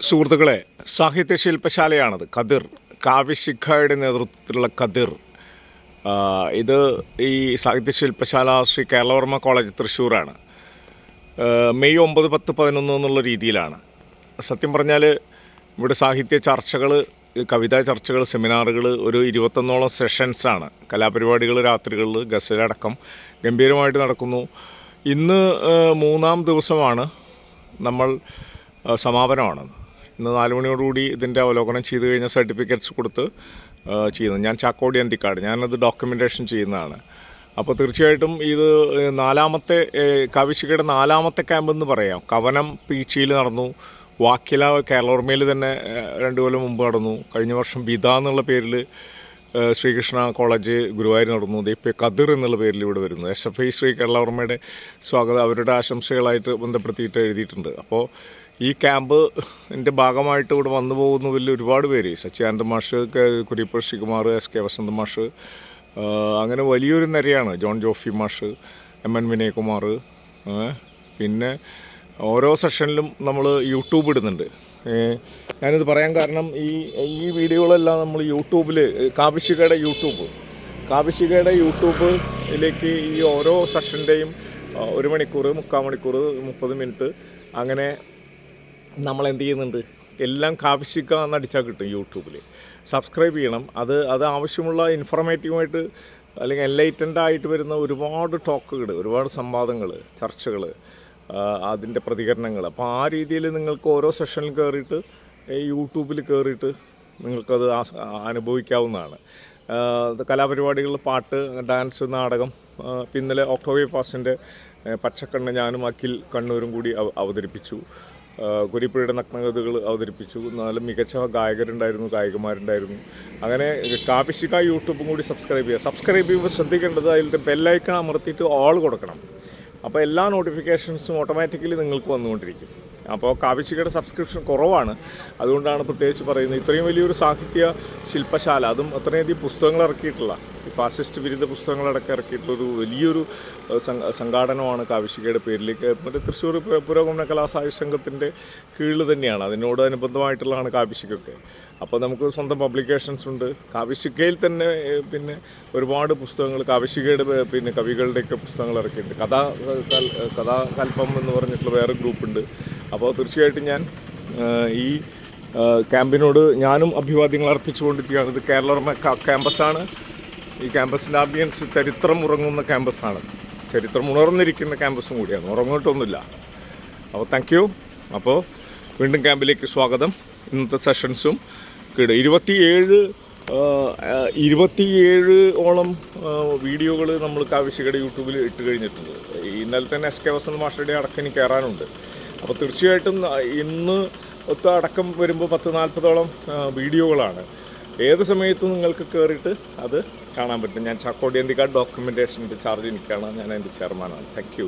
സുഹൃത്തുക്കളെ സാഹിത്യ ശില്പശാലയാണത്. കതിർ കാവ്യശിഖയുടെ നേതൃത്വത്തിലുള്ള കതിർ ഇത് ഈ സാഹിത്യ ശില്പശാല ശ്രീ കേരളവർമ്മ കോളേജ് തൃശ്ശൂരാണ്. മെയ് ഒമ്പത് പത്ത് പതിനൊന്ന് എന്നുള്ള രീതിയിലാണ്. സത്യം പറഞ്ഞാൽ ഇവിടെ സാഹിത്യ ചർച്ചകൾ കവിതാ ചർച്ചകൾ സെമിനാറുകൾ ഒരു ഇരുപത്തൊന്നോളം സെഷൻസാണ് കലാപരിപാടികൾ രാത്രികളിൽ ഗസലടക്കം ഗംഭീരമായിട്ട് നടക്കുന്നു. ഇന്ന് മൂന്നാം ദിവസമാണ് നമ്മൾ ആ, സമാപനമാണ് ഇന്ന് നാല് മണിയോടുകൂടി ഇതിന്റെ അവലോകനം ചെയ്ത് കഴിഞ്ഞ സർട്ടിഫിക്കറ്റ്സ് കൊടുത്ത് ചെയ്യുന്നത്. ഞാൻ ചാക്കോടി അന്തിക്കാട്. ഞാനത് ഡോക്യുമെന്റേഷൻ ചെയ്യുന്നതാണ്. അപ്പോൾ തീർച്ചയായിട്ടും ഇത് നാലാമത്തെ കാവിശികയുടെ നാലാമത്തെ ക്യാമ്പ് എന്ന് പറയാം. കവനം പീച്ചിയിൽ നടന്നു. വാക്കില കേരളോർമയിൽ തന്നെ രണ്ടു കൊല്ലം മുമ്പ് നടന്നു. കഴിഞ്ഞ വർഷം ബിത എന്നുള്ള പേരിൽ ശ്രീകൃഷ്ണ കോളേജ് ഗുരുവായൂർ നടന്നു. ഇപ്പോൾ കതിർ എന്നുള്ള പേരിൽ ഇവിടെ വരുന്നത് എസ് എഫ് ഐ ശ്രീ കേരളവർമ്മയുടെ സ്വാഗതം. അവരുടെ ആശംസകളായിട്ട് ബന്ധപ്പെടുത്തിയിട്ട് എഴുതിയിട്ടുണ്ട്. അപ്പോൾ ഈ ക്യാമ്പ് എന്റെ ഭാഗമായിട്ട് ഇവിടെ വന്നു പോകുന്ന വലിയ ഒരുപാട് പേര്. സച്ചിദാനന്ദ മാഷ് കുരിപ്പർ ശ്രീകുമാർ എസ് കെ വസന്ത മാഷ് അങ്ങനെ വലിയൊരു നിരയാണ്. ജോൺ ജോഫി മാഷ് എം എൻ വിനയകുമാർ പിന്നെ ഓരോ സെഷനിലും നമ്മൾ യൂട്യൂബ് ഇടുന്നുണ്ട്. ഞാനിത് പറയാൻ കാരണം ഈ ഈ വീഡിയോകളെല്ലാം നമ്മൾ യൂട്യൂബിൽ കാവിശികയുടെ യൂട്യൂബ്. കാവിശികയുടെ യൂട്യൂബിലേക്ക് ഈ ഓരോ സെഷന്റെയും ഒരു മണിക്കൂർ മുക്കാൽ മണിക്കൂർ മുപ്പത് മിനിറ്റ് അങ്ങനെ നമ്മൾ എന്ത് ചെയ്യുന്നുണ്ട്? എല്ലാം കാവിശിക്ക എന്നടിച്ചാൽ കിട്ടും യൂട്യൂബിൽ സബ്സ്ക്രൈബ് ചെയ്യണം. അത് അത് ആവശ്യമുള്ള ഇൻഫർമേറ്റീവായിട്ട് അല്ലെങ്കിൽ എൻലൈറ്റന്റ് ആയിട്ട് വരുന്ന ഒരുപാട് ടോക്കുകൾ ഒരുപാട് സംവാദങ്ങൾ ചർച്ചകൾ അതിന്റെ പ്രതികരണങ്ങൾ. അപ്പോൾ ആ രീതിയിൽ നിങ്ങൾക്ക് ഓരോ സെഷനിൽ കയറിയിട്ട് യൂട്യൂബിൽ കയറിയിട്ട് നിങ്ങൾക്കത് അനുഭവിക്കാവുന്നതാണ്. കലാപരിപാടികൾ പാട്ട് ഡാൻസ് നാടകം പിന്നലെ ഒക്ടോബർ പാസിന്റെ പച്ചക്കണ്ണ് ഞാനും അഖിൽ കണ്ണൂരും കൂടി അവ- അവതരിപ്പിച്ചു. കുരിപ്പുഴയുടെ നഗ്നകഥകൾ അവതരിപ്പിച്ചു. നല്ല മികച്ച ഗായകരുണ്ടായിരുന്നു ഗായകന്മാരുണ്ടായിരുന്നു അങ്ങനെ കാപ്പിശിക്ക യൂട്യൂബും കൂടി സബ്സ്ക്രൈബ് ചെയ്യുക. സബ്സ്ക്രൈബ് ചെയ്യുമ്പോൾ ശ്രദ്ധിക്കേണ്ടത് അതിലത്തെ ബെല്ലൈക്കൺ അമർത്തിയിട്ട് ഓൾ കൊടുക്കണം. അപ്പോൾ എല്ലാ നോട്ടിഫിക്കേഷൻസും ഓട്ടോമാറ്റിക്കലി നിങ്ങൾക്ക് വന്നുകൊണ്ടിരിക്കും. അപ്പോൾ കാവിശികയുടെ സബ്സ്ക്രിപ്ഷൻ കുറവാണ്. അതുകൊണ്ടാണ് പ്രത്യേകിച്ച് പറയുന്നത്. ഇത്രയും വലിയൊരു സാഹിത്യ ശില്പശാല അതും അത്രയധികം പുസ്തകങ്ങൾ ഇറക്കിയിട്ടുള്ള ഫാസിസ്റ്റ് വിരുദ്ധ പുസ്തകങ്ങളടക്കം ഇറക്കിയിട്ടുള്ള ഒരു വലിയൊരു സംഘാടനമാണ് കാവിശികയുടെ പേരിലേക്ക്. മറ്റേ തൃശ്ശൂർ പുരോഗമന കലാസാഹിത്യ സംഘത്തിന്റെ കീഴിൽ തന്നെയാണ്. അതിനോട് അനുബന്ധമായിട്ടുള്ളതാണ് കാവിശികൊക്കെ അപ്പോൾ നമുക്ക് സ്വന്തം പബ്ലിക്കേഷൻസ് ഉണ്ട്. കാവിശികയിൽ തന്നെ പിന്നെ ഒരുപാട് പുസ്തകങ്ങൾ കാവിശികയുടെ പിന്നെ കവികളുടെയൊക്കെ പുസ്തകങ്ങൾ ഇറക്കിയിട്ടുണ്ട് കഥാ കൽ- കഥാകൽപ്പം എന്ന് പറഞ്ഞിട്ടുള്ള വേറെ ഗ്രൂപ്പുണ്ട്. അപ്പോൾ തീർച്ചയായിട്ടും ഞാൻ ഈ ക്യാമ്പിനോട് ഞാനും അഭിവാദ്യങ്ങൾ അർപ്പിച്ചുകൊണ്ട് ചെയ്യാണ് ഇത് കേരള ക്യാമ്പസാണ്. ഈ ക്യാമ്പസിന്റെ ആംബിയൻസ് ചരിത്രം ഉറങ്ങുന്ന ക്യാമ്പസാണ്. ചരിത്രം ഉണർന്നിരിക്കുന്ന ക്യാമ്പസും കൂടിയാണ്. ഉറങ്ങിയിട്ടൊന്നുമില്ല. അപ്പോൾ താങ്ക് യു അപ്പോൾ വീണ്ടും ക്യാമ്പിലേക്ക് സ്വാഗതം. ഇന്നത്തെ സെഷൻസും കിടും. ഇരുപത്തിയേഴ് ഇരുപത്തിയേഴ് ഓളം വീഡിയോകൾ നമ്മൾ കാവിശികയുടെ യൂട്യൂബിൽ ഇട്ട് കഴിഞ്ഞിട്ടുണ്ട്. ഇന്നലെ തന്നെ എസ് കെ വസന്ത് മാഷയുടെ അടക്കം ഇനി കയറാനുണ്ട് അപ്പോൾ തീർച്ചയായിട്ടും ഇന്ന് ഒത്ത അടക്കം വരുമ്പോൾ പത്ത് നാൽപ്പതോളം വീഡിയോകളാണ്. ഏത് സമയത്തും നിങ്ങൾക്ക് കയറിയിട്ട് അത് കാണാൻ പറ്റും. ഞാൻ ചാക്കോടിയന്തിക്കാട് ഡോക്യുമെന്റേഷന്റെ ചാർജ് എനിക്കാണ്. ഞാൻ അതിന്റെ ചെയർമാനാണ്. താങ്ക്